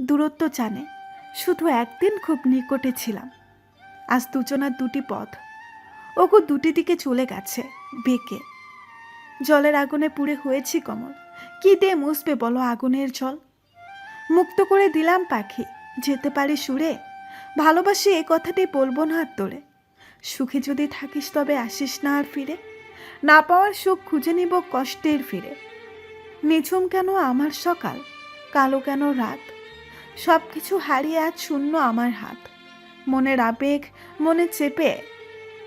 দূরত্ব জানে। শুধু একদিন খুব নিকটে ছিলাম। আজ দুজনার দুটি পথ। ওগো দুটি দিকে চলে গেছে, বেঁকে। জলের আগুনে পুড়ে হয়েছি কমল। কি দিয়ে মুছবে বলো আগুনের জল? মুক্ত করে দিলাম পাখি, যেতে পারি সুরে। ভালোবাসি এ কথাটি বলব না আর তোরে সুখে যদি থাকিস তবে আসিস না আর ফিরে। না পাওয়ার সুখ খুঁজে নিব কষ্টের ফিরে। নিঝুম কেন আমার সকাল? কালো কেন রাত? সব কিছু হারিয়ে আজ শূন্য আমার হাত। মনের আবেগ মনে চেপে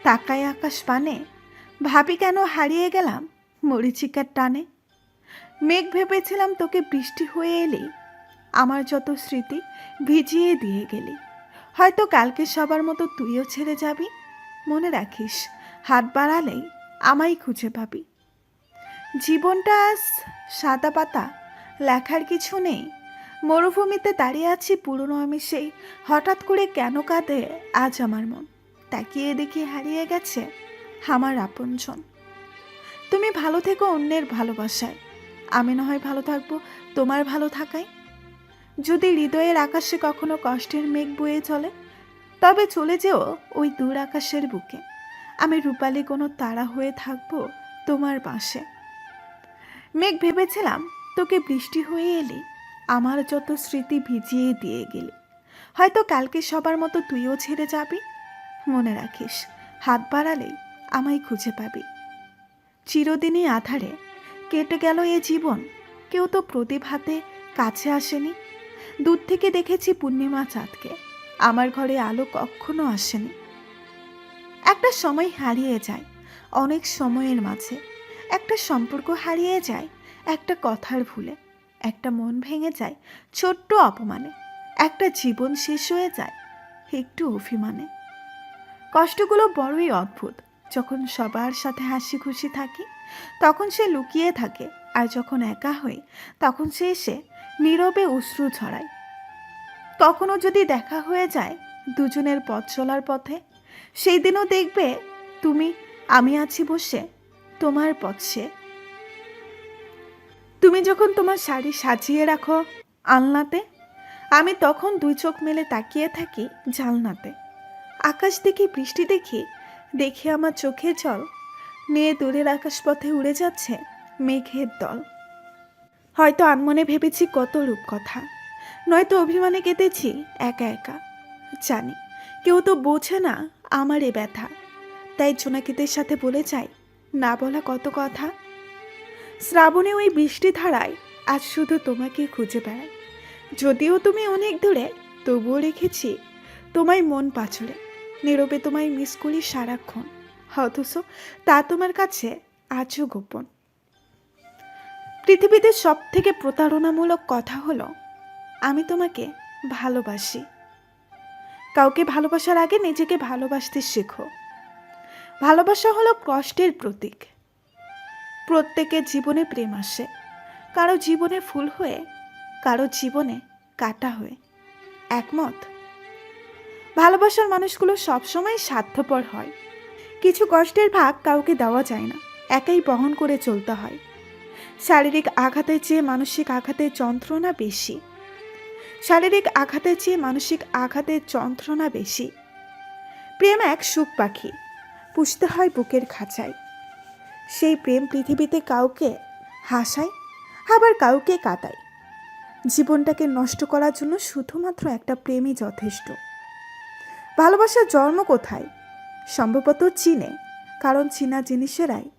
তাকায় আকাশ পানে। ভাবি কেন হারিয়ে গেলাম মরিচিকার টানে? মেঘ ভেবেছিলাম তোকে বৃষ্টি হয়ে এলেই আমার যত স্মৃতি ভিজিয়ে দিয়ে গেলি। হয়তো কালকে সবার মতো তুইও ছেড়ে যাবি। মনে রাখিস, হাত বাড়ালেই আমায় খুঁজে পাবি। জীবনটা আজ সাদা পাতা, লেখার কিছু নেই। মরুভূমিতে দাঁড়িয়ে আছি পুরনো আমি সেই। হঠাৎ করে কেন কাঁদে আজ আমার মন। তাকিয়ে দেখি হারিয়ে গেছে আমার আপনজন। তুমি ভালো থেকো অন্যের ভালোবাসায়। আমি না হয় ভালো থাকব তোমার ভালো থাকায়। যদি হৃদয়ের আকাশে কখনো কষ্টের মেঘ বয়ে চলে, তবে চলে যেও ওই দূর আকাশের বুকে। আমি রূপালী কোনো তারা হয়ে থাকব তোমার পাশে। মেঘ ভেবেছিলাম, তোকে বৃষ্টি হয়ে এলি আমার যত স্মৃতি ভিজিয়ে দিয়ে গেলি। হয়তো কালকে সবার মতো তুইও ছেড়ে যাবি। মনে রাখিস, হাত বাড়ালেই আমায় খুঁজে পাবি। চিরদিনই আধারে কেটে গেল এ জীবন। কেউ তো প্রদীপ হাতে কাছে আসেনি। দূর থেকে দেখেছি পূর্ণিমা চাঁদকে। আমার ঘরে আলো কখনো আসেনি। একটা সময় হারিয়ে যায় অনেক সময়ের মাঝে। একটা সম্পর্ক হারিয়ে যায় একটা কথার ভুলে। একটা মন ভেঙে যায় ছোট্ট অপমানে। একটা জীবন শেষ হয়ে যায় একটু অভিমানে। কষ্টগুলো বড়ই অদ্ভুত। যখন সবার সাথে হাসি খুশি থাকি, তখন সে লুকিয়ে থাকে আর যখন একা হই, তখন সে এসে নীরবে অশ্রু ছড়ায়। তখনও যদি দেখা হয়ে যায় দুজনের পথ চলার পথে, সেই দিনও দেখবে তুমি, আমি আছি বসে, তোমার পথে তুমি যখন তোমার শাড়ি সাজিয়ে রাখো আলনাতে, আমি তখন দুই চোখ মেলে তাকিয়ে থাকি জালনাতে আকাশ দেখি, বৃষ্টি দেখি দেখি আমার চোখে জল নিয়ে দূরের আকাশপথে উড়ে যাচ্ছে মেঘের দল। হয়তো আনমনে ভেবেছি কত রূপকথা, নয়তো অভিমানে কেঁদেছি একা একা। জানি, কেউ তো বোঝে না আমার এ ব্যথা, তাই জোনাকিদের সাথে বলে যাই, না বলা কত কথা। শ্রাবণে ওই বৃষ্টি ধারায় আজ শুধু তোমাকে খুঁজে বেড়াই। যদিও তুমি অনেক দূরে, তবুও রেখেছি তোমায় মন পাছড়ে নীরবে তোমায় মিস করি সারাক্ষণ, অথচ তা তোমার কাছে আজও গোপন। পৃথিবীতে সব থেকে প্রতারণামূলক কথা হলো, আমি তোমাকে ভালোবাসি। কাউকে ভালোবাসার আগে নিজেকে ভালোবাসতে শেখো। ভালোবাসা হলো কষ্টের প্রতীক। প্রত্যেকের জীবনে প্রেম আসে। কারও জীবনে ফুল হয়ে, কারও জীবনে কাটা হয়ে। একমত? ভালোবাসার মানুষগুলো সবসময় স্বার্থপর হয়। কিছু কষ্টের ভাগ কাউকে দেওয়া যায় না, একাই বহন করে চলতে হয়। শারীরিক আঘাতের চেয়ে মানসিক আঘাতের যন্ত্রণা বেশি। শারীরিক আঘাতের চেয়ে মানসিক আঘাতের যন্ত্রণা বেশি। প্রেম এক সুখ পাখি, পুষতে হয় বুকের খাঁচায়। সেই প্রেম পৃথিবীতে কাউকে হাসায়, আবার কাউকে কাটায়। জীবনটাকে নষ্ট করার জন্য শুধুমাত্র একটা প্রেমই যথেষ্ট। ভালোবাসার জন্ম কোথায়? সম্ভবত চীনে, কারণ চীনা জিনিসেরাই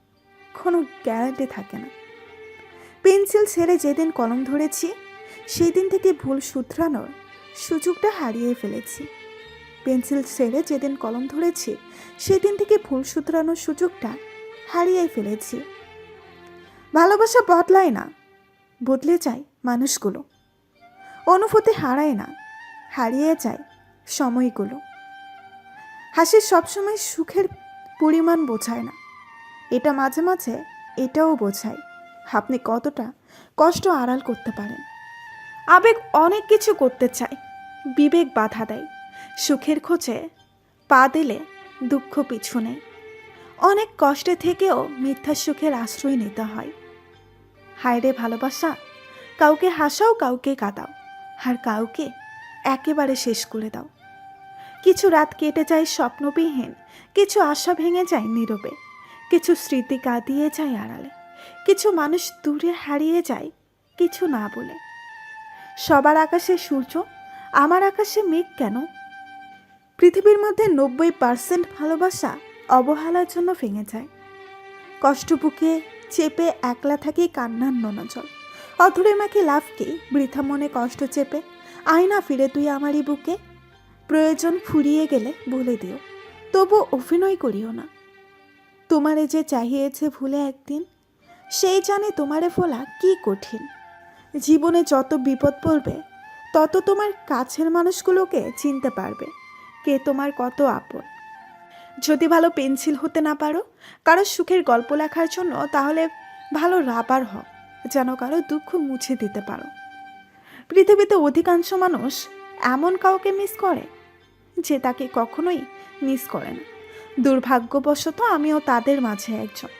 কোনো গ্যারান্টি থাকে না। পেন্সিল ছেড়ে যেদিন কলম ধরেছি সেই দিন থেকে ভুল শুধরানোর সুযোগটা হারিয়ে ফেলেছি। পেন্সিল ছেড়ে যেদিন কলম ধরেছি, সেদিন থেকে ভুল শুধরানোর সুযোগটা হারিয়ে ফেলেছি। ভালোবাসা বদলায় না, বদলে যায় মানুষগুলো। অনুভূতি হারায় না, হারিয়ে যায় সময়গুলো। হাসি সবসময় সুখের পরিমাণ বোঝায় না। এটা মাঝে মাঝে এটাও বোঝায় আপনি কতটা কষ্ট আড়াল করতে পারেন। আবেগ অনেক কিছু করতে চায়, বিবেক বাধা দেয়। সুখের খোঁজে পা দিলে দুঃখ পিছনে অনেক কষ্টে থেকেও মিথ্যা সুখের আশ্রয় নিতে হয়। হায় রে ভালোবাসা, কাউকে হাসাও, কাউকে কাঁদাও, আর কাউকে একেবারে শেষ করে দাও। কিছু রাত কেটে যায় স্বপ্নবিহীন, কিছু আশা ভেঙে যায় নীরবে, কিছু স্মৃতি কাঁদিয়ে যায় আড়ালে, কিছু মানুষ দূরে হারিয়ে যায় কিছু না বলে। সবার আকাশে সূর্য, আমার আকাশে মেঘ কেন? পৃথিবীর মধ্যে নব্বই পার্সেন্ট ভালোবাসা অবহেলার জন্য ভেঙে যায়। কষ্ট বুকে চেপে একলা থাকি কান্নার ননজল অধরে মাকে লাভ কি? বৃথা মনে কষ্ট চেপে। আয়না ফিরে তুই আমারই বুকে। প্রয়োজন ফুরিয়ে গেলে বলে দিও। তবু অভিনয় করিও না। তোমারে যে চাহিয়েছে ভুলে একদিন, সেই জানে তোমারে ফোলা কি কঠিন। জীবনে যত বিপদ পড়বে, তত তোমার কাছের মানুষগুলোকে চিনতে পারবে, কে তোমার কত আপন। যদি ভালো পেন্সিল হতে না পারো, কারও সুখের গল্প লেখার জন্য তাহলে ভালো রাবার হ যেন কারও দুঃখ মুছে দিতে পারো। পৃথিবীতে অধিকাংশ মানুষ এমন কাউকে মিস করে, যে তাকে কখনোই মিস করে না। দুর্ভাগ্যবশত আমিও তাদের মাঝে একজন।